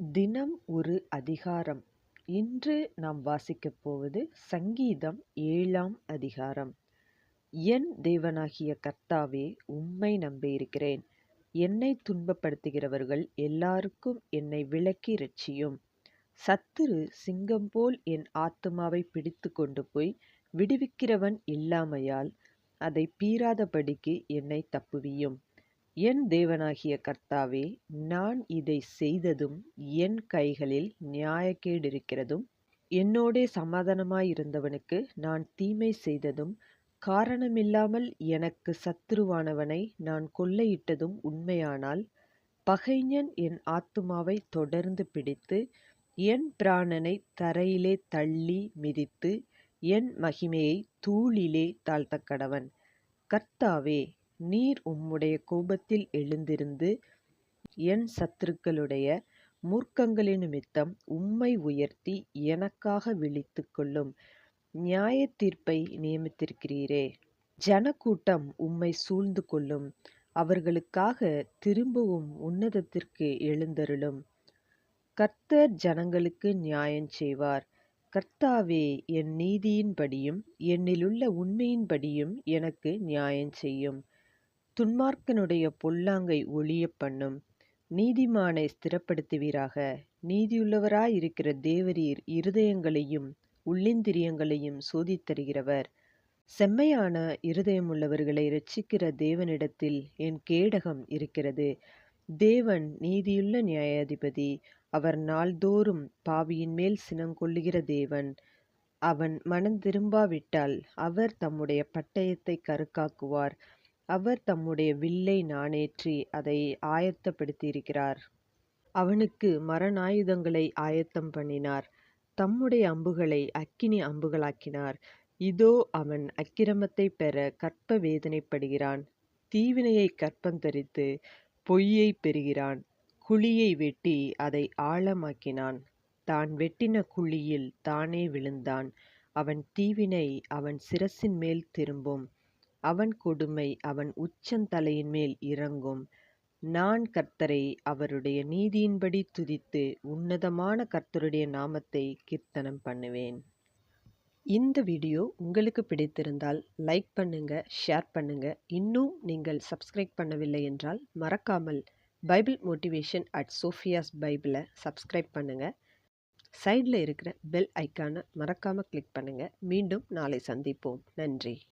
தினம் ஒரு அதிகாரம். இன்று நாம் வாசிக்கப் போவது சங்கீதம் ஏழாம் அதிகாரம். என் தேவனாகிய கர்த்தாவே உம்மை நம்பியிருக்கிறேன். என்னை துன்பப்படுத்துகிறவர்கள் எல்லாருக்கும் என்னை விலக்கி ரட்சியும் சத்துரு சிங்கம் போல் என் ஆத்துமாவை பிடித்து கொண்டு போய் விடுவிக்கிறவன் இல்லாமையால் அதை பீறாதபடிக்கு என்னை தப்புவியும். என் தேவனாகிய கர்த்தாவே நான் இதை செய்ததும் என் கைகளில் நியாயக்கேடு இருக்கிறதும் என்னோடே சமாதானமாயிருந்தவனுக்கு நான் தீமை செய்ததும் காரணமில்லாமல் எனக்கு சத்துருவானவனை நான் கொள்ளையிட்டதும் உண்மையானால் பகைஞன் என் ஆத்துமாவை தொடர்ந்து பிடித்து என் பிராணனை தரையிலே தள்ளி மிதித்து என் மகிமையை தூளிலே தாழ்த்தக்கடவன். கர்த்தாவே நீர் உம்முடைய கோபத்தில் எழுந்திருந்து என் சத்துருக்களுடைய மூர்க்கங்களினிமித்தம் உம்மை உயர்த்தி எனக்காக விழித்து கொள்ளும் நியாய தீர்ப்பை நியமித்திருக்கிறீரே. ஜனக்கூட்டம் உம்மை சூழ்ந்து கொள்ளும். அவர்களுக்காக திரும்பவும் உன்னதத்திற்கு எழுந்தருளும். கர்த்தர் ஜனங்களுக்கு நியாயம் செய்வார். கர்த்தாவே என் நீதியின்படியும் என்னிலுள்ள உண்மையின்படியும் எனக்கு நியாயம் செய்யும். துன்மார்க்கனுடைய பொல்லாங்கை ஒழிய பண்ணும் நீதிமானை ஸ்திரப்படுத்துவீராக. நீதியுள்ளவராயிருக்கிற தேவரீர் இருதயங்களையும் உள்ளிந்திரியங்களையும் சோதித்தருகிறவர். செம்மையான இருதயமுள்ளவர்களை ரட்சிக்கிற தேவனிடத்தில் என் கேடகம் இருக்கிறது. தேவன் நீதியுள்ள நியாயாதிபதி. அவர் நாள்தோறும் பாவியின் மேல் சினங்கொள்ளுகிற தேவன். அவன் மனம் திரும்பாவிட்டால் அவர் தம்முடைய பட்டயத்தை கருக்காக்குவார். அவர் தம்முடைய வில்லை நாணேற்றி அதை ஆயத்தப்படுத்தியிருக்கிறார். அவனுக்கு மரணாயுதங்களை ஆயத்தம் பண்ணினார். தம்முடைய அம்புகளை அக்கினி அம்புகளாக்கினார். இதோ அவன் அக்கிரமத்தை பெற கற்ப வேதனைப்படுகிறான். தீவினையை கற்பந்தரித்து பொய்யை பெறுகிறான். குழியை வெட்டி அதை ஆழமாக்கினான். தான் வெட்டின குழியில் தானே விழுந்தான். அவன் தீவினை அவன் சிரசின் மேல் திரும்பும். அவன் கொடுமை அவன் உச்சந்தலையின் மேல் இறங்கும். நான் கர்த்தரை அவருடைய நீதியின்படி துதித்து உன்னதமான கர்த்தருடைய நாமத்தை கீர்த்தனம் பண்ணுவேன். இந்த வீடியோ உங்களுக்கு பிடித்திருந்தால் லைக் பண்ணுங்க ஷேர் பண்ணுங்க. இன்னும் நீங்கள் சப்ஸ்கிரைப் பண்ணவில்லை என்றால் மறக்காமல் பைபிள் மோட்டிவேஷன் அட் சோஃபியாஸ் பைபிளை சப்ஸ்கிரைப் பண்ணுங்க. சைடில் இருக்கிற பெல் ஐக்கானை மறக்காமல் கிளிக் பண்ணுங்கள் மீண்டும் நாளை சந்திப்போம். நன்றி.